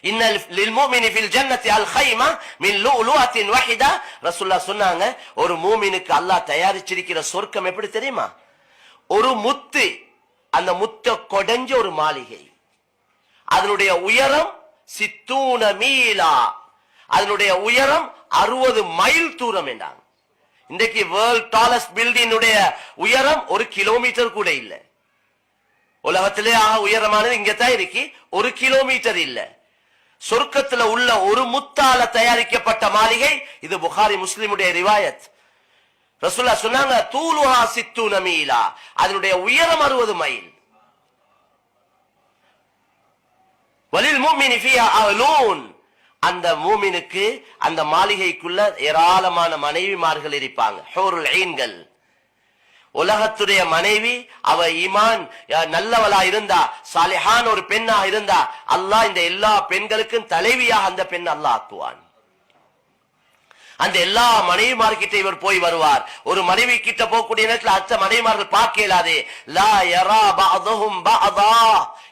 இன்னல் லில் மூமினி ஃபில் ஜன்னத்தி அல் மின் லுஅலுஅத்தின் வஹிதா ரசூலுல்லாஹ் சொன்னாங்க ஒரு மூமினுக்கு அல்லாஹ் தயாரிச்சிருக்கிற சொர்க்கம் எப்படி தெரியுமா? ஒரு முத்து அந்த முத்த கொடைஞ்ச ஒரு மாளிகை. அதனுடைய உயரம் சித்தூன மீலா. அதனுடைய உயரம் அறுபது மைல் தூரம் என்றாங்க. இன்றைக்கு வேர்ல்ட் டாலஸ்ட் பில்டிங்குடைய உயரம் ஒரு கிலோமீட்டர் கூட இல்ல. உலகத்திலே ஆக உயரமானது இங்கதான் இருக்கு ஒரு கிலோமீட்டர் இல்ல. சொர்க்கத்துல உள்ள ஒரு முத்தால தயாரிக்கப்பட்ட மாளிகை இது புகாரி முஸ்லிமுடைய ரிவாயத். ரசுல்லா சொன்னாங்க தூலுஹா சித்து நமீலா. அதனுடைய உயரம் அறுபது மைல். வலில் மூமினி ஃபியா அலூன் அந்த மூமினுக்கு அந்த மாளிகைக்குள்ள ஏராளமான மனைவிமார்கள் இருப்பாங்க. ஹோருல் ஐன்கள். உலகத்துடைய மனைவி அவ இமான் நல்லவளா இருந்தா சாலிஹான் ஒரு பெண்ணா இருந்தா அல்லாஹ் இந்த எல்லா பெண்களுக்கும் தலைவியாக அந்த பெண் அல்லாஹ் ஆக்குவான். அந்த எல்லா மனைவிமார்கிட்ட இவர் போய் வருவார். ஒரு மனைவி கிட்ட போகக்கூடிய நேரத்தில் அச்ச மனைவிமார்கள் பார்க்க இயலாது லா யரா பஅதுஹும் பஅதா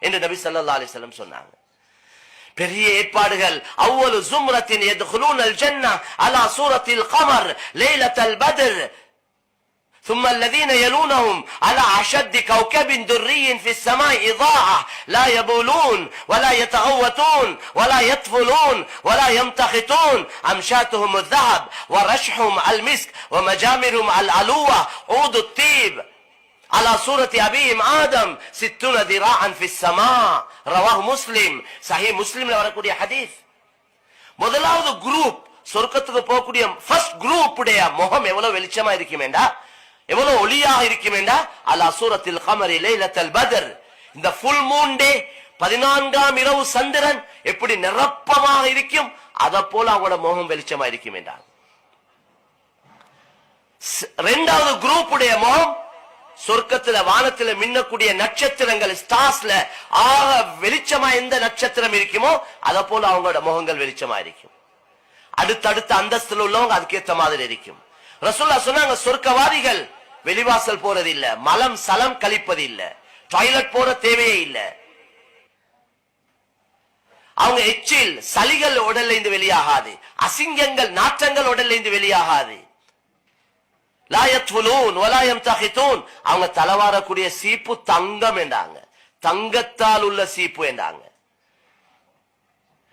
என்று நபி ஸல்லல்லாஹு அலைஹி வஸல்லம் சொன்னாங்க. பெரிய ஏற்பாடுகள். அவ்வளவு ஜும்ரத்தின் எதுகுலூனல் ஜன்னா அலா சூரத்தில் கமர் லைலத்தல் பத்ர். ثم الذين يلونهم على أشد كوكب دري في السماء إضاءة لا يبولون ولا يتغوتون ولا يطفلون ولا يمتخطون أمشاتهم الذهب ورشحهم المسك ومجامرهم العلوة عود الطيب على صورة أبيهم آدم ستون ذراعا في السماء رواه مسلم صحيح مسلم வரக்கூடிய ஹதீஸ் முதலாவது குரூப் சொர்க்கத்துக்கு போகக்கூடிய ஃபர்ஸ்ட் குரூப் உடைய முகம் எவ்வளவு வெளிச்சமா இருக்குமேண்டா எவ்வளவு ஒளியாக இருக்குமேண்டா அலா சூரத்தில் கமரி லைலத்தல் பதர். இந்த ஃபுல் மூன் டே பதினான்காம் இரவு சந்திரன் எப்படி நிரப்பமாக இருக்கும்? அதை போல அவங்களோட முகம் வெளிச்சமா இருக்கும் ஸ்- ரெண்டாவது குரூப் உடைய முகம் சொர்க்கத்துல வானத்துல மின்னக்கூடிய நட்சத்திரங்கள் ஸ்டார்ஸ்ல ஆக வெளிச்சமா எந்த நட்சத்திரம் இருக்குமோ அதை போல அவங்களோட முகங்கள் வெளிச்சமா இருக்கும். அடுத்தடுத்த அந்தஸ்துல உள்ளவங்க அதுக்கேற்ற மாதிரி இருக்கும். ரசுல்லா சொன்னாங்க சொர்க்கவாதிகள் வெளிவாசல் போறது இல்ல மலம் சலம் கழிப்பது இல்ல டாய்லெட் போற தேவையே இல்ல. அவங்க எச்சில் சளிகள் உடல்ல இருந்து வெளியாகாது அசிங்கங்கள் நாற்றங்கள் உடல்ல இருந்து வெளியாகாது அவங்க தலவாரக்கூடிய சீப்பு தங்கம் என்றாங்க. தங்கத்தால் உள்ள சீப்பு என்றாங்க.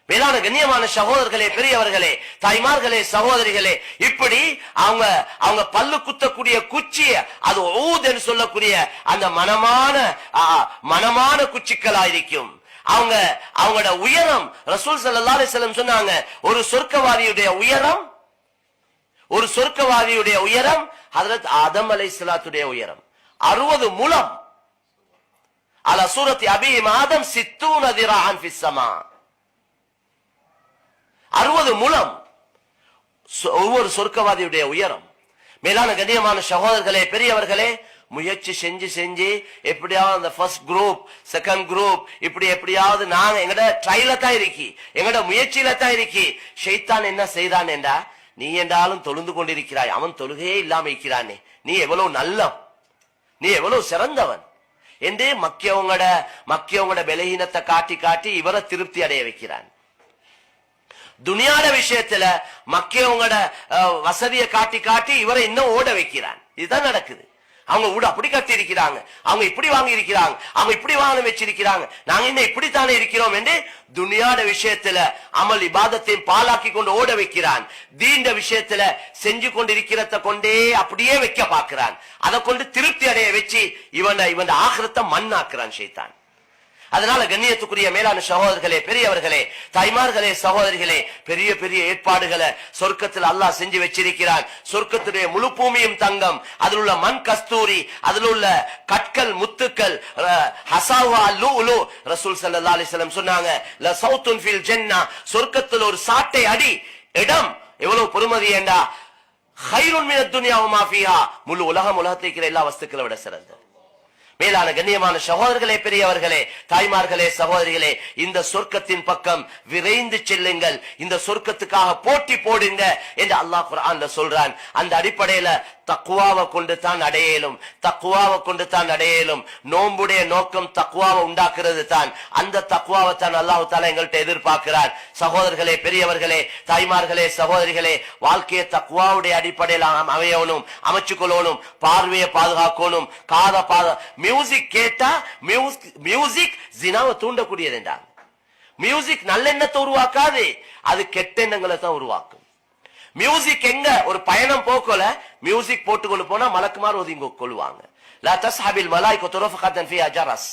மேலான கண்ணியமான சகோதரர்களே பெரியவர்களே தாய்மார்களே சகோதரிகளே இப்படி அவங்க அவங்க பல்லு குத்தக்கூடிய குச்சி அது ஊதுன்னு சொல்லக்கூடிய அந்த மனமான மனமான குச்சிக்களா இருக்கும் அவங்க அவங்களோட உயரம் ரசூல் சல்லா செல்லம் சொன்னாங்க ஒரு சொர்க்கவாதியுடைய உயரம் ஒரு சொர்க்கவாதியுடைய உயரம் ஹதரத் ஆதம் சலாத்துடைய உயரம். அறுபது மூலம் அல சூரத்தி அபி மாதம் சித்தூன் திரான் ஃபிஸ்ஸமா அறுபது மூலம் சொ- ஒவ்வொரு சொர்க்கவாதியுடைய உயரம். மேலான கண்ணியமான சகோதரர்களே பெரியவர்களே முயற்சி செஞ்சு செஞ்சு எப்படியாவது அந்த ஃபர்ஸ்ட் குரூப் செகண்ட் குரூப் இப்படி எப்படியாவது நாங்க எங்கட ட்ரைல தான் இருக்கி எங்கட முயற்சியில தான் இருக்கி. ஷெய்தான் என்ன செய்தான் என்றா நீ என்றாலும் தொழுந்து கொண்டிருக்கிறாய். அவன் தொழுகையே இல்லாம இருக்கிறானே. நீ எவ்வளவு நல்லவன் நீ எவ்வளவு சிறந்தவன். என்று மக்கியவங்கட மக்கியவங்களோட பலகீனத்தை காட்டி காட்டி இவரை திருப்தி அடைய வைக்கிறான். துனியாட விஷயத்துல மக்கியவங்களோட வசதியை காட்டி காட்டி இவரை இன்னும் ஓட வைக்கிறான். இதுதான் நடக்குது. அவங்க வீடு அப்படி கட்டி இருக்கிறாங்க அவங்க இப்படி வாங்கி இருக்கிறாங்க அவங்க இப்படி வாங்க வச்சிருக்கிறாங்க. நாங்க இன்னும் இப்படித்தானே இருக்கிறோம் என்று துனியாட விஷயத்துல அமல் இபாதத்தையும் பாலாக்கி கொண்டு ஓட வைக்கிறான். தீண்ட விஷயத்துல செஞ்சு கொண்டு இருக்கிறத கொண்டே அப்படியே வைக்க பார்க்கிறான். அதை கொண்டு திருப்தி அடைய வச்சு இவனை இவன் ஆகிரத்தை மண்ணாக்குறான் ஷைத்தான். அதனால கண்ணியத்துக்குரிய மேலான சகோதரர்களே பெரியவர்களே தாய்மார்களே சகோதரிகளே பெரிய பெரிய ஏற்பாடுகளை சொர்க்கத்தில் அல்லாஹ் செஞ்சு வச்சிருக்கிறான் சொர்க்கத்துடைய முழு பூமியும் தங்கம் அதில் உள்ள மண் கஸ்தூரி அதில் உள்ள கற்கள் முத்துக்கள் அஹ், ஹசாவா லூலு ரசூல் ஸல்லல்லாஹு அலைஹி சொன்னாங்க ல சௌத்துன் ஃபில் ஜென்னா. சொர்க்கத்தில் ஒரு சாட்டை அடி இடம் எவ்வளவு பொறுமதி ஏண்டா? ஹைருன் மினத் துன்யா முழு உலகம் உலகத்தில் எல்லா வஸ்துக்களை விட சிறந்தது. மேலான கண்ணியமான சகோதரர்களே பெரியவர்களே தாய்மார்களே சகோதரிகளே இந்த சொர்க்கத்தின் பக்கம் விரைந்து செல்லுங்கள். இந்த சொர்க்கத்துக்காக போட்டி போடுங்க என்று அல்லாஹ் குர்ஆன்ல சொல்றான். அந்த அடிப்படையில தக்குவாவை கொண்டு தான் அடையலும் தக்குவாவை கொண்டு தான் அடையலும். நோம்புடைய நோக்கம் தக்குவாவை உண்டாக்குறது தான். அந்த தக்குவாவை தான் அல்லாஹு தாலா எங்கள்கிட்ட எதிர்பார்க்கிறார். சகோதரர்களே பெரியவர்களே தாய்மார்களே சகோதரிகளே வாழ்க்கையை தக்குவாவுடைய அடிப்படையில் அமையணும் அமைச்சு கொள்ளணும் பார்வையை பாதுகாக்கணும் காத பாத மியூசிக் கேட்டா மியூசிக் ஜினாவை தூண்டக்கூடியது என்றாங்க. மியூசிக் நல்லெண்ணத்தை உருவாக்காது அது கெட்ட எண்ணங்களை தான் உருவாக்கும். மியூசிக் எங்க? ஒரு பயணம் போக்கல மியூசிக் போட்டுக்கொண்டு போனா மலக்குமார் ஒதுங்கி கொள்வாங்க லா தஸ்ஹபில் மலாய்க்கு துரஃபகத்தன் ஃபி அஜரஸ்